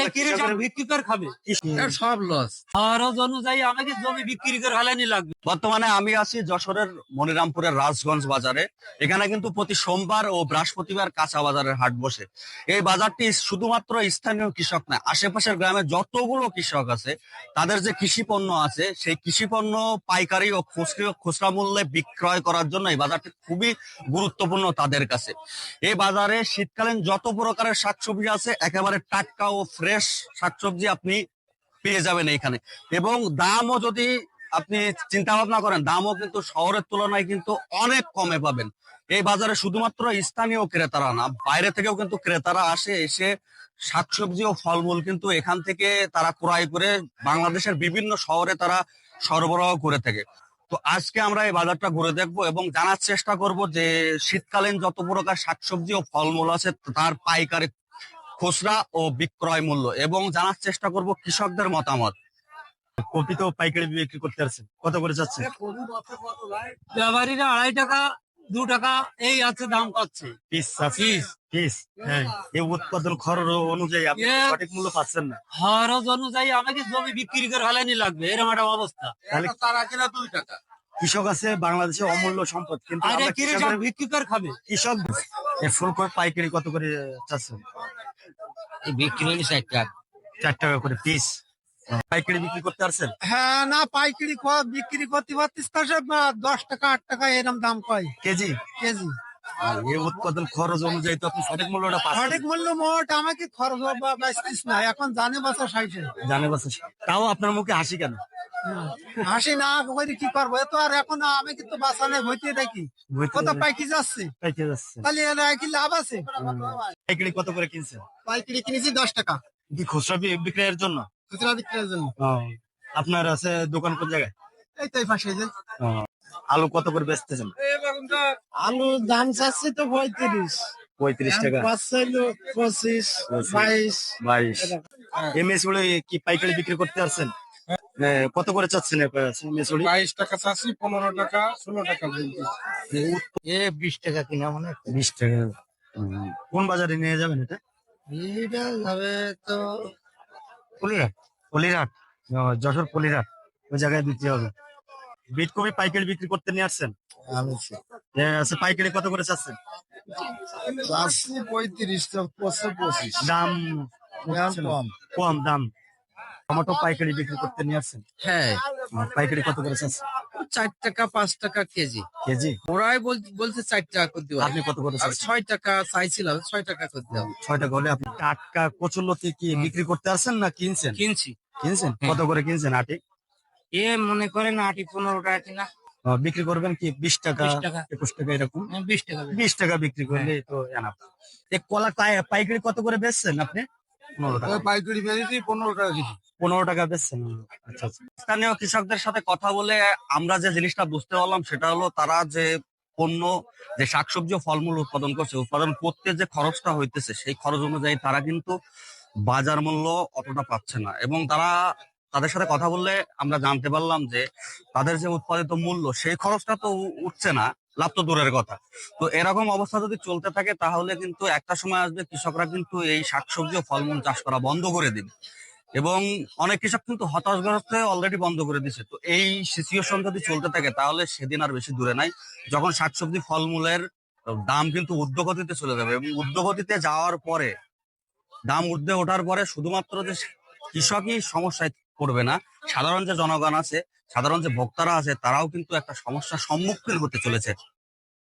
আরে আমরা কৃষক বিক্রি করে খাবে? সব লস খরচ অনুযায়ী আমাকে জমি বিক্রি করে হালানি লাগবে। বর্তমানে আমি আছি যশোরের মনিরামপুরের রাজগঞ্জ বাজারে। এখানে কিন্তু প্রতি সোমবার ও বৃহস্পতিবার কাঁচা বাজারের হাট বসে। এই বাজারটি শুধুমাত্র স্থানীয় কৃষক না আশেপাশের গ্রামে যতগুলো কৃষক আছে তাদের যে কৃষি পণ্য আছে সেই কৃষি পণ্য পাইকারি ও খুচরা খুচরা মূল্যে বিক্রয় করার জন্য এই বাজারটি খুবই গুরুত্বপূর্ণ তাদের কাছে। এই বাজারে শীতকালীন যত প্রকারের শাকসবজি আছে একেবারে টাটকা ও ফ্রেশ শাকসবজি আপনি পেয়ে যাবেন এইখানে এবং দামও যদি আপনি চিন্তা ভাবনা করেন, দামও কিন্তু শহরের তুলনায় কিন্তু অনেক কমে পাবেন। এই বাজারে শুধুমাত্র স্থানীয় ক্রেতারা না, বাইরে থেকেও কিন্তু ক্রেতারা আসে, এসে শাকসবজি ও ফলমূল কিন্তু এখান থেকে তারা ক্রয় করে বাংলাদেশের বিভিন্ন শহরে তারা সরবরাহ করে থাকে। তো আজকে আমরা এই বাজারটা ঘুরে দেখব এবং জানার চেষ্টা করব যে শীতকালীন যত প্রকার শাকসবজি ও ফলমূল আছে, তার পাইকারি খুচরা ও বিক্রয় মূল্য এবং জানার চেষ্টা করব কৃষকদের মতামত। কপি তো পাইকারি বিক্রি করতে পারছেন কত করে যাচ্ছে? ব্যাপারীরা আড়াই টাকা দু টাকা এই আছে দাম পাচ্ছে। Piece piece. পিস? হ্যাঁ। এই উৎপাদন খরচ অনুযায়ী আপনি সঠিক মূল্য পাচ্ছেন না। খরচ অনুযায়ী আমাকে জমি বিক্রি করে লাগবে? এরকম একটা অবস্থা। তাহলে তারা কিনা দুই টাকা। কৃষক আছে বাংলাদেশে অমূল্য সম্পদ কিন্তু কৃষক করে খাবে? কৃষক ফুলকপি পাইকারি কত করে চাচ্ছেন বিক্রি হলে ষাট টাকা। চার টাকা করে পিস পাইকারি বিক্রি করতে পারছেন? হ্যাঁ না পাইকারি বিক্রি করতে পারতিস তা দশ টাকা আট টাকা এরম দাম কয়। কেজি? কেজি। আর এ উৎপাদন খরচ অনুযায়ী তো আপনি সঠিক মূল্যটা পাচ্ছেন। সঠিক মূল্য মোট আমাকে খরচ বা- বাইশ না এখন জানে বাসা সাইছে জানে বাসা তাও আপনার মুখে হাসি কেন? হাসি না করে কি করব? এ তো আর এখন আমি কিন্তু বাসানে হইতে দেখি। কত পাইকি যাচ্ছে? পাইকারি যাচ্ছে। তাহলে এর কি লাভ আছে? পাইকারি কত করে কিনছেন? পাইকারি কিনেছি দশ টাকা। কি খুচরা বিক্রয়ের জন্য? খুচরা বিক্রির জন্য। আপনার আছে দোকান কোন জায়গায়? এই তো এই পাশে যে। আলু কত করে বেচতেছেন? আলু দাম চাচ্ছে তো পঁয়ত্রিশ। পঁয়ত্রিশ টাকা। পাঁচ পঁচিশ বাইশ। বাইশ। এমএসগুলো কি পাইকারি বিক্রি করতে পারছেন হ্যাঁ, কত করে চাচ্ছেন এমএস বাইশ টাকা চাষি পনেরো টাকা ষোলো টাকা এ বিশ টাকা কিনা মানে বিশ টাকা। কোন বাজারে নিয়ে যাবেন এটা? এইটা যাবে তো পলিরহাট পলিরহাট ও, যশোর পলিরহাট ওই জায়গায় বিক্রি হবে। বিট কপি পাইকারি বিক্রি করতে নিয়ে আসছেন? এ, আচ্ছা পাইকারি কত করে চাচ্ছেন? চাষি পঁয়ত্রিশ পঁচিশ। দাম দাম কম। কম দাম। টমেটো পাইকারি বিক্রি করতে নিয়ে আসছেন? হ্যাঁ। পাইকারি কত করে চাচ্ছেন? চার টাকা পাঁচ টাকা কেজি। কেজি? ওরাই বলছে চার টাকা করে হবে আপনি কত করে ছয় টাকা চাইছিলাম ছয় টাকা করতে হবে ছয় টাকা হলে আপনি টাটকা কচুরলতি কি বিক্রি করতে আসছেন না কিনছেন? কিনছি। কিনছেন? কত করে কিনছেন আটি? এ মনে করেন আটি পনেরো টাকা কিনা। বিক্রি করবেন কি বিশ টাকা একুশ টাকা এরকম? বিশ টাকা বিশ টাকা বিক্রি করলে তো এনাফ। কলা পাই- পাইকারি কত করে বেচছেন আপনি? পনেরো টাকা। পাইকারি বেরিয়েছি পনেরো টাকা কেজি। পনেরো টাকা বেচছেন আচ্ছা আচ্ছা। স্থানীয় কৃষকদের সাথে কথা বলে আমরা যে জিনিসটা বুঝতে পারলাম সেটা হলো তারা যে পণ্য যে শাকসবজি ফলমূল উৎপাদন করছে উৎপাদন করতে যে খরচটা হইতেছে সেই খরচ অনুযায়ী তারা কিন্তু বাজার মূল্য অতটা পাচ্ছে না। এবং তারা তাদের সাথে কথা বললে আমরা জানতে পারলাম যে তাদের যে উৎপাদিত মূল্য সেই খরচটা তো উঠছে না। লাভ তো দূরের কথা। তো এরকম অবস্থা যদি চলতে থাকে তাহলে কিন্তু একটা সময় আসবে কৃষকরা কিন্তু এই শাকসবজি ও ফলমূল চাষ করা বন্ধ করে দিবে। এবং অনেক কৃষক কিন্তু হতাশগ্রস্ত অলরেডি বন্ধ করে দিছে। তো এই সিচুয়েশন যদি চলতে থাকে, তাহলে সেদিন আর বেশি দূরে নাই। যখন শাকসবজি, ফলমূলের দাম কিন্তু ঊর্ধ্বগতিতে চলে যাবে এবং ঊর্ধ্বগতিতে যাওয়ার পরে, দাম ঊর্ধ্বে ওঠার পরে শুধুমাত্র যে কৃষকই সমস্যায় পড়বে না, সাধারণ যে জনগণ আছে, সাধারণ যে ভোক্তারা আছে, তারাও কিন্তু একটা সমস্যার সম্মুখীন হতে চলেছে।